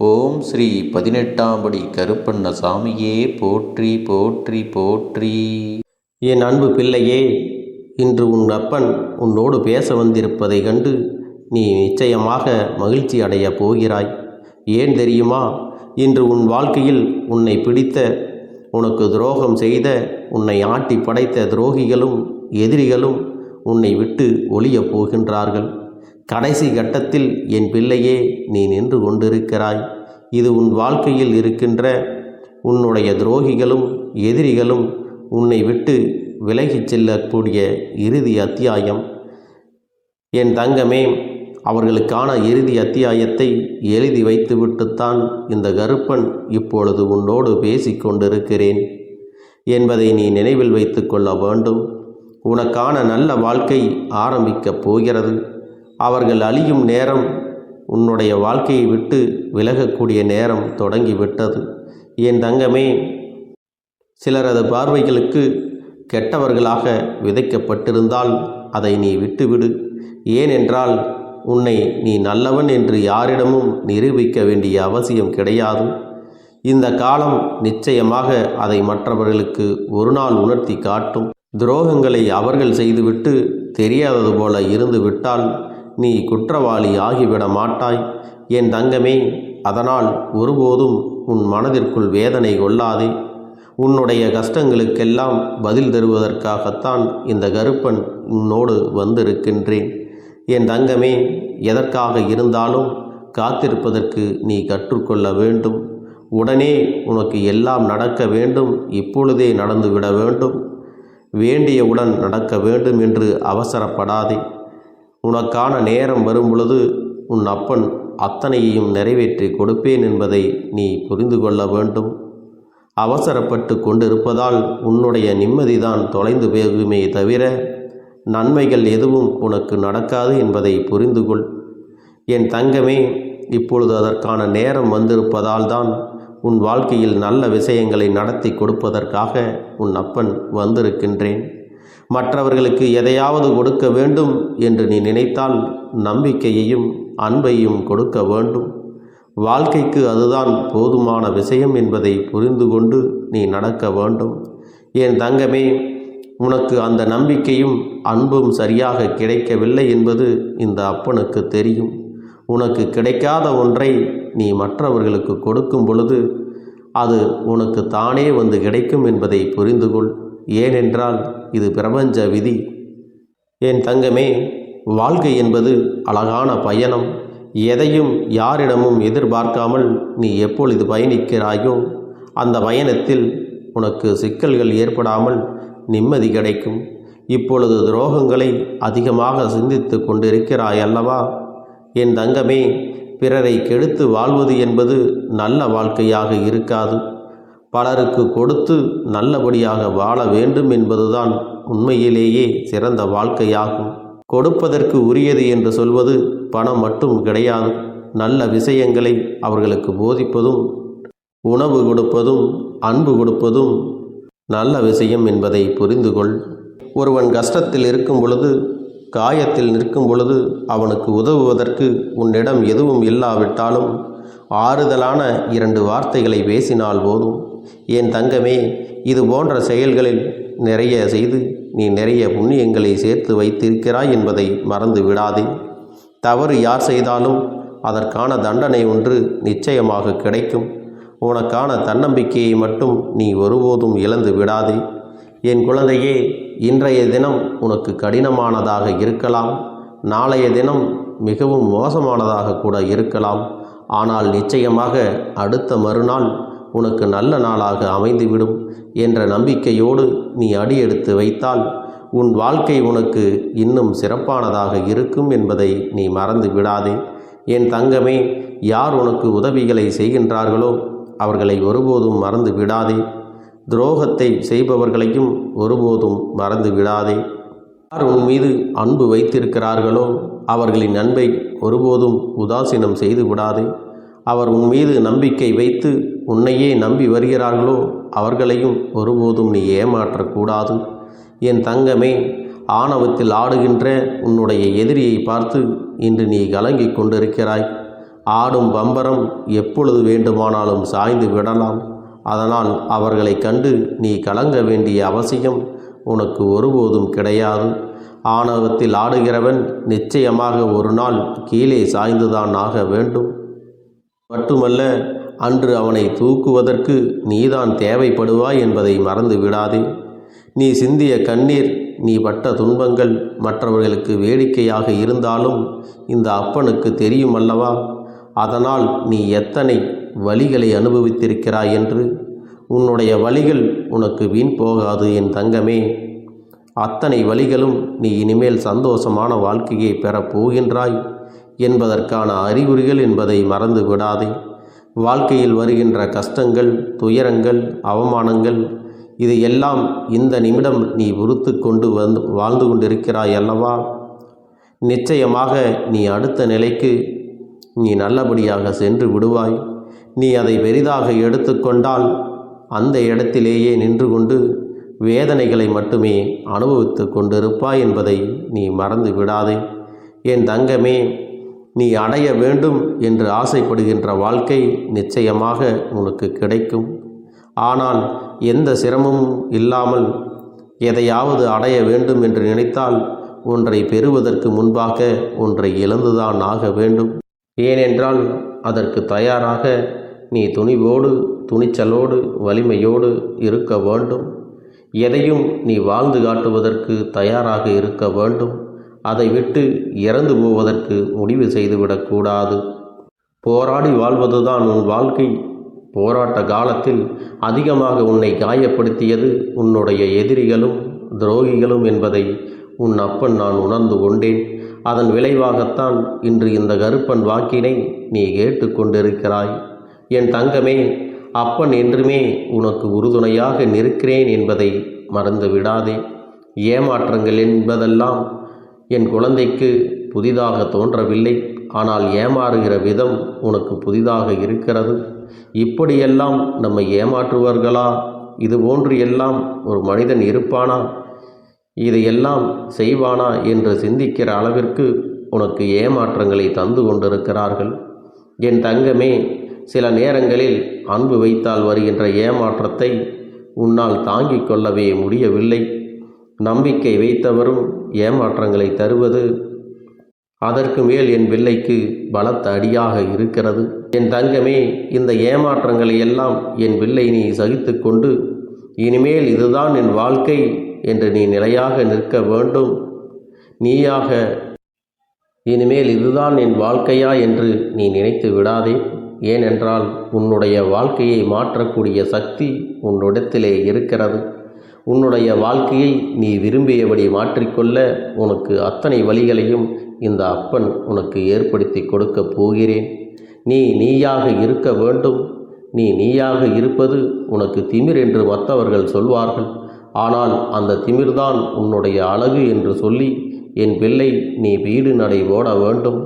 ஓம் ஸ்ரீ பதினெட்டாம் படி கருப்பண்ண சாமியே போற்றி போற்றி போற்றி. என் அன்பு பிள்ளையே இன்று உன் அப்பன் உன்னோடு பேச வந்திருப்பதைக் கண்டு நீ நிச்சயமாக மகிழ்ச்சி அடையப் போகிறாய். ஏன் தெரியுமா? இன்று உன் வாழ்க்கையில் உன்னை பிடித்த உனக்கு துரோகம் செய்த உன்னை ஆட்டி படைத்த துரோகிகளும் எதிரிகளும் உன்னை விட்டு ஒளியப் போகின்றார்கள். கடைசி கட்டத்தில் என் பிள்ளையே நீ நின்று கொண்டிருக்கிறாய். இது உன் வாழ்க்கையில் இருக்கின்ற உன்னுடைய துரோகிகளும் எதிரிகளும் உன்னை விட்டு விலகிச் செல்லக்கூடிய இறுதி அத்தியாயம். என் தங்கமே அவர்களுக்கான இறுதி அத்தியாயத்தை எழுதி வைத்துவிட்டுத்தான் இந்த கருப்பன் இப்பொழுது உன்னோடு பேசிக்கொண்டிருக்கிறேன் என்பதை நீ நினைவில் வைத்து கொள்ள வேண்டும். உனக்கான நல்ல வாழ்க்கை ஆரம்பிக்கப் போகிறது. அவர்கள் அழியும் நேரம் உன்னுடைய வாழ்க்கையை விட்டு விலகக்கூடிய நேரம் தொடங்கிவிட்டது. என் தங்கமே சிலரது பார்வைகளுக்கு கெட்டவர்களாக விதைக்கப்பட்டிருந்தால் அதை நீ விட்டுவிடு. ஏனென்றால் உன்னை நீ நல்லவன் என்று யாரிடமும் நிரூபிக்க வேண்டிய அவசியம் கிடையாது. இந்த காலம் நிச்சயமாக அதை மற்றவர்களுக்கு ஒரு நாள் உணர்த்தி காட்டும். துரோகங்களை அவர்கள் செய்துவிட்டு தெரியாதது போல இருந்து விட்டால் நீ குற்றவாளி ஆகிவிட மாட்டாய். என் தங்கமே அதனால் ஒருபோதும் உன் மனதிற்குள் வேதனை கொள்ளாதே. உன்னுடைய கஷ்டங்களுக்கெல்லாம் பதில் தருவதற்காகத்தான் இந்த கருப்பன் உன்னோடு வந்திருக்கின்றேன். என் தங்கமே எதற்காக இருந்தாலும் காத்திருப்பதற்கு நீ கற்றுக்கொள்ள வேண்டும். உடனே உனக்கு எல்லாம் நடக்க வேண்டும் இப்பொழுதே நடந்துவிட வேண்டும். வேண்டியவுடன் நடக்க வேண்டும் என்று அவசரப்படாதே. உனக்கான நேரம் வரும் பொழுது உன் அப்பன் அத்தனையையும் நிறைவேற்றி கொடுப்பேன் என்பதை நீ புரிந்து கொள்ள வேண்டும். அவசரப்பட்டு கொண்டிருப்பதால் உன்னுடைய நிம்மதிதான் தொலைந்து போகுமே தவிர நன்மைகள் எதுவும் உனக்கு நடக்காது என்பதை புரிந்து கொள். என் தங்கமே இப்பொழுது அதற்கான நேரம் வந்திருப்பதால் தான் உன் வாழ்க்கையில் நல்ல விஷயங்களை நடத்தி கொடுப்பதற்காக உன் அப்பன் வந்திருக்கின்றேன். மற்றவர்களுக்கு எதையாவது கொடுக்க வேண்டும் என்று நீ நினைத்தால் நம்பிக்கையையும் அன்பையும் கொடுக்க வேண்டும். வாழ்க்கைக்கு அதுதான் போதுமான விஷயம் என்பதை புரிந்து கொண்டு நீ நடக்க வேண்டும். என் தங்கமே உனக்கு அந்த நம்பிக்கையும் அன்பும் சரியாக கிடைக்கவில்லை என்பது இந்த அப்பனுக்கு தெரியும். உனக்கு கிடைக்காத ஒன்றை நீ மற்றவர்களுக்கு கொடுக்கும் பொழுது அது உனக்கு தானே வந்து கிடைக்கும் என்பதை புரிந்து கொள். ஏனென்றால் இது பிரபஞ்ச விதி. என் தங்கமே வாழ்க்கை என்பது அழகான பயணம். எதையும் யாரிடமும் எதிர்பார்க்காமல் நீ எப்பொழுது பயணிக்கிறாயோ அந்த பயணத்தில் உனக்கு சிக்கல்கள் ஏற்படாமல் நிம்மதி கிடைக்கும். இப்பொழுது துரோகங்களை அதிகமாக சிந்தித்து கொண்டிருக்கிறாய் அல்லவா? என் தங்கமே பிறரை கெடுத்து வாழ்வது என்பது நல்ல வாழ்க்கையாக இருக்காது. பலருக்கு கொடுத்து நல்லபடியாக வாழ வேண்டும் என்பதுதான் உண்மையிலேயே சிறந்த வாழ்க்கையாகும். கொடுப்பதற்கு உரியது என்று சொல்வது பணம் மட்டும் கிடையாது. நல்ல விஷயங்களை அவர்களுக்கு போதிப்பதும் உணவு கொடுப்பதும் அன்பு கொடுப்பதும் நல்ல விஷயம் என்பதை புரிந்து கொள் ஒருவன் கஷ்டத்தில் இருக்கும் பொழுது காயத்தில் நிற்கும் பொழுது அவனுக்கு உதவுவதற்கு உன்னிடம் எதுவும் இல்லாவிட்டாலும் ஆறுதலான இரண்டு வார்த்தைகளை பேசினால் போதும். என் தங்கமே இது போன்ற செயல்களில் நிறைய செய்து நீ நிறைய புண்ணியங்களை சேர்த்து வைத்திருக்கிறாய் என்பதை மறந்து விடாதே. தவறு யார் செய்தாலும் அதற்கான தண்டனை ஒன்று நிச்சயமாக கிடைக்கும். உனக்கான தன்னம்பிக்கையை மட்டும் நீ ஒருபோதும் இழந்து விடாதே. என் குழந்தையே இன்றைய தினம் உனக்கு கடினமானதாக இருக்கலாம். நாளைய தினம் மிகவும் மோசமானதாக கூட இருக்கலாம். ஆனால் நிச்சயமாக அடுத்த மறுநாள் உனக்கு நல்ல நாளாக அமைந்துவிடும் என்ற நம்பிக்கையோடு நீ அடியெடுத்து வைத்தால் உன் வாழ்க்கை உனக்கு இன்னும் சிறப்பானதாக இருக்கும் என்பதை நீ மறந்து விடாதே. என் தங்கமே யார் உனக்கு உதவிகளை செய்கின்றார்களோ அவர்களை ஒருபோதும் மறந்து விடாதே. துரோகத்தை செய்பவர்களையும் ஒருபோதும் மறந்து விடாதே. யார் உன் மீது அன்பு வைத்திருக்கிறார்களோ அவர்களின் அன்பை ஒருபோதும் உதாசீனம் செய்து விடாதே. அவர் உன் மீது நம்பிக்கை வைத்து உன்னையே நம்பி வருகிறார்களோ அவர்களையும் ஒருபோதும் நீ ஏமாற்றக்கூடாது. என் தங்கமே ஆணவத்தில் ஆடுகின்ற உன்னுடைய எதிரியை பார்த்து இன்று நீ கலங்கிக் கொண்டிருக்கிறாய். ஆடும் பம்பரம் எப்பொழுது வேண்டுமானாலும் சாய்ந்து விடலாம். அதனால் அவர்களைக் கண்டு நீ கலங்க வேண்டிய அவசியம் உனக்கு ஒருபோதும் கிடையாது. ஆணவத்தில் ஆடுகிறவன் நிச்சயமாக ஒரு நாள் கீழே சாய்ந்துதான் ஆக வேண்டும். மட்டுமல்ல அன்று அவனை தூக்குவதற்கு நீதான் தேவைப்படுவாய் என்பதை மறந்து விடாதே. நீ சிந்திய கண்ணீர் நீ பட்ட துன்பங்கள் மற்றவர்களுக்கு வேடிக்கையாக இருந்தாலும் இந்த அப்பனுக்கு தெரியும் அல்லவா அதனால் நீ எத்தனை வழிகளை அனுபவித்திருக்கிறாய் என்று? உன்னுடைய வழிகள் உனக்கு வீண் போகாது என் தங்கமே. அத்தனை வழிகளும் நீ இனிமேல் சந்தோஷமான வாழ்க்கையை பெறப் போகின்றாய். என்பதற்கான அறிகுறிகள் என்பதை மறந்து விடாதே வாழ்க்கையில் வருகின்ற கஷ்டங்கள் துயரங்கள் அவமானங்கள் இது எல்லாம் இந்த நிமிடம் நீ உறுத்து கொண்டு வந்து வாழ்ந்து கொண்டிருக்கிறாய் அல்லவா? நிச்சயமாக நீ அடுத்த நிலைக்கு நீ நல்லபடியாக சென்று விடுவாய். நீ அதை பெரிதாக எடுத்துக்கொண்டால் அந்த இடத்திலேயே நின்று கொண்டு வேதனைகளை மட்டுமே அனுபவித்து கொண்டிருப்பாய் என்பதை நீ மறந்து விடாதே என் தங்கமே நீ அடைய வேண்டும் என்று ஆசைப்படுகின்ற வாழ்க்கை நிச்சயமாக உனக்கு கிடைக்கும். ஆனால் எந்த சிரமமும் இல்லாமல் எதையாவது அடைய வேண்டும் என்று நினைத்தால் ஒன்றை பெறுவதற்கு முன்பாக ஒன்றை இழந்துதான் ஆக வேண்டும். ஏனென்றால் அதற்கு தயாராக நீ துணிவோடு துணிச்சலோடு வலிமையோடு இருக்க வேண்டும். எதையும் நீ வாழ்ந்து காட்டுவதற்கு தயாராக இருக்க வேண்டும். அதை விட்டு இறந்து போவதற்கு முடிவு செய்துவிடக்கூடாது. போராடி வாழ்வதுதான் உன் வாழ்க்கை. போராட்ட காலத்தில் அதிகமாக உன்னை காயப்படுத்தியது உன்னுடைய எதிரிகளும் துரோகிகளும் என்பதை உன் அப்பன் நான் உணர்ந்து கொண்டேன். அதன் விளைவாகத்தான் இன்று இந்த கருப்பன் வாக்கினை நீ கேட்டுக்கொண்டிருக்கிறாய் என் தங்கமே அப்பன் என்றுமே உனக்கு உறுதுணையாக நிற்கிறேன் என்பதை மறந்து விடாதே ஏமாற்றங்கள் என்பதெல்லாம் என் குழந்தைக்கு புதிதாக தோன்றவில்லை. ஆனால் ஏமாறுகிற விதம் உனக்கு புதிதாக இருக்கிறது. இப்படியெல்லாம் நம்மை ஏமாற்றுவார்களா? இது போன்று எல்லாம் ஒரு மனிதன் இருப்பானா? இதையெல்லாம் செய்வானா என்று சிந்திக்கிற அளவிற்கு உனக்கு ஏமாற்றங்களை தந்து கொண்டிருக்கிறார்கள். என் தங்கமே சில நேரங்களில் அன்பு வைத்தால் வருகின்ற ஏமாற்றத்தை உன்னால் தாங்கிக் கொள்ளவே முடியவில்லை. நம்பிக்கை வைத்தவரும் ஏமாற்றங்களை தருவது அதற்கு மேல் என் பிள்ளைக்கு பலத்த அடியாக இருக்கிறது. என் தங்கமே இந்த ஏமாற்றங்களை எல்லாம் என் பிள்ளை நீ சகித்து கொண்டு இனிமேல் இதுதான் என் வாழ்க்கை என்று நீ நிலையாக நிற்க வேண்டும். நீயாக இனிமேல் இதுதான் என் வாழ்க்கையா என்று நீ நினைத்து விடாதே. ஏனென்றால் உன்னுடைய வாழ்க்கையை மாற்றக்கூடிய சக்தி உன்னிடத்திலே இருக்கிறது. உன்னுடைய வாழ்க்கையை நீ விரும்பியபடி மாற்றிக்கொள்ள உனக்கு அத்தனை வழிகளையும் இந்த அப்பன் உனக்கு ஏற்படுத்தி கொடுக்கப் போகிறேன். நீ நீயாக இருக்க வேண்டும். நீ நீயாக இருப்பது உனக்கு திமிர் என்று மற்றவர்கள் சொல்வார்கள். ஆனால் அந்த திமிர்தான் உன்னுடைய அழகு என்று சொல்லி என் பிள்ளை நீ வீடு நடை ஓட வேண்டும்.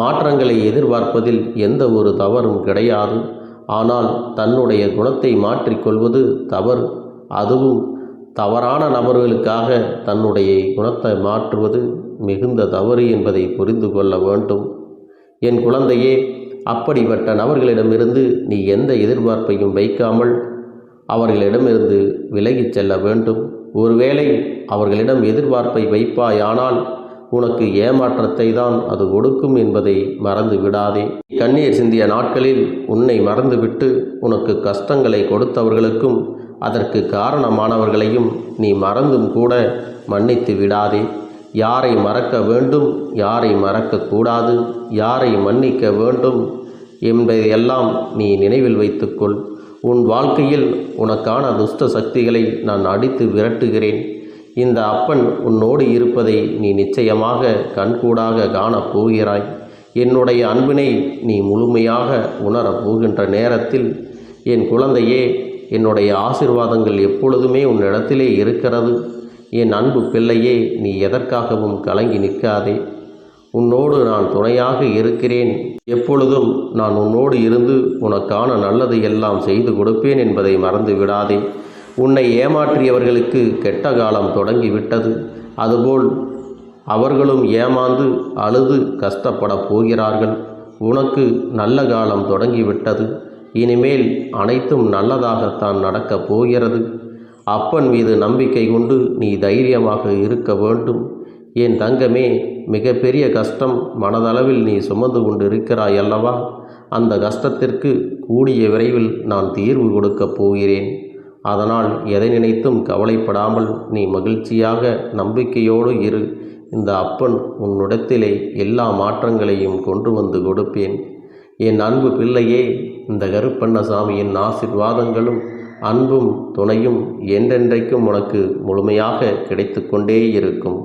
மாற்றங்களை எதிர்பார்ப்பதில் எந்த ஒரு தவறும் கிடையாது. ஆனால் தன்னுடைய குணத்தை மாற்றிக்கொள்வது தவறு. அதுவும் தவறான நபர்களுக்காக தன்னுடைய குணத்தை மாற்றுவது மிகுந்த தவறு என்பதை புரிந்து கொள்ள வேண்டும். என் குழந்தையே அப்படிப்பட்ட நபர்களிடமிருந்து நீ எந்த எதிர்பார்ப்பையும் வைக்காமல் அவர்களிடமிருந்து விலகிச் செல்ல வேண்டும். ஒருவேளை அவர்களிடம் எதிர்பார்ப்பை வைப்பாயானால் உனக்கு ஏமாற்றத்தை தான் அது கொடுக்கும் என்பதை மறந்து விடாதே. கண்ணீர் சிந்திய நாட்களில் உன்னை மறந்துவிட்டு உனக்கு கஷ்டங்களை கொடுத்தவர்களுக்கும் அதற்கு காரணமானவர்களையும் நீ மறந்தும் கூட மன்னித்து விடாதே. யாரை மறக்க வேண்டும் யாரை மறக்கக்கூடாது யாரை மன்னிக்க வேண்டும் என்பதையெல்லாம் நீ நினைவில் வைத்துக்கொள். உன் வாழ்க்கையில் உனக்கான துஷ்ட சக்திகளை நான் அடித்து விரட்டுகிறேன். இந்த அப்பன் உன்னோடு இருப்பதை நீ நிச்சயமாக கண்கூடாக காணப் போகிறாய். என்னுடைய அன்பினை நீ முழுமையாக உணரப் போகின்ற நேரத்தில் என் குழந்தையே என்னுடைய ஆசிர்வாதங்கள் எப்பொழுதுமே உன்னிடத்திலே இருக்கிறது. என் அன்பு பிள்ளையே நீ எதற்காகவும் கலங்கி நிற்காதே. உன்னோடு நான் துணையாக இருக்கிறேன். எப்பொழுதும் நான் உன்னோடு இருந்து உனக்கான நல்லதை எல்லாம் செய்து கொடுப்பேன் என்பதை மறந்து விடாதே உன்னை ஏமாற்றியவர்களுக்கு கெட்ட காலம் தொடங்கிவிட்டது. அதுபோல் அவர்களும் ஏமாந்து அழுது கஷ்டப்பட போகிறார்கள். உனக்கு நல்ல காலம் தொடங்கிவிட்டது. இனிமேல் அனைத்தும் நல்லதாகத்தான் நடக்கப் போகிறது. அப்பன் மீது நம்பிக்கை கொண்டு நீ தைரியமாக இருக்க வேண்டும். என் தங்கமே மிகப்பெரிய கஷ்டம் மனதளவில் நீ சுமந்து கொண்டு இருக்கிறாய் அல்லவா அந்த கஷ்டத்திற்கு கூடிய விரைவில் நான் தீர்வு கொடுக்கப் போகிறேன். அதனால் எதை நினைத்தும் கவலைப்படாமல் நீ மகிழ்ச்சியாக நம்பிக்கையோடு இரு. இந்த அப்பன் உன்னிடத்திலே எல்லா மாற்றங்களையும் கொண்டு வந்து கொடுப்பேன். என் அன்பு பிள்ளையே இந்த கருப்பண்ணசாமியின் ஆசிர்வாதங்களும் அன்பும் துணையும் என்றென்றைக்கும் உனக்கு முழுமையாக கிடைத்து கொண்டே இருக்கும்.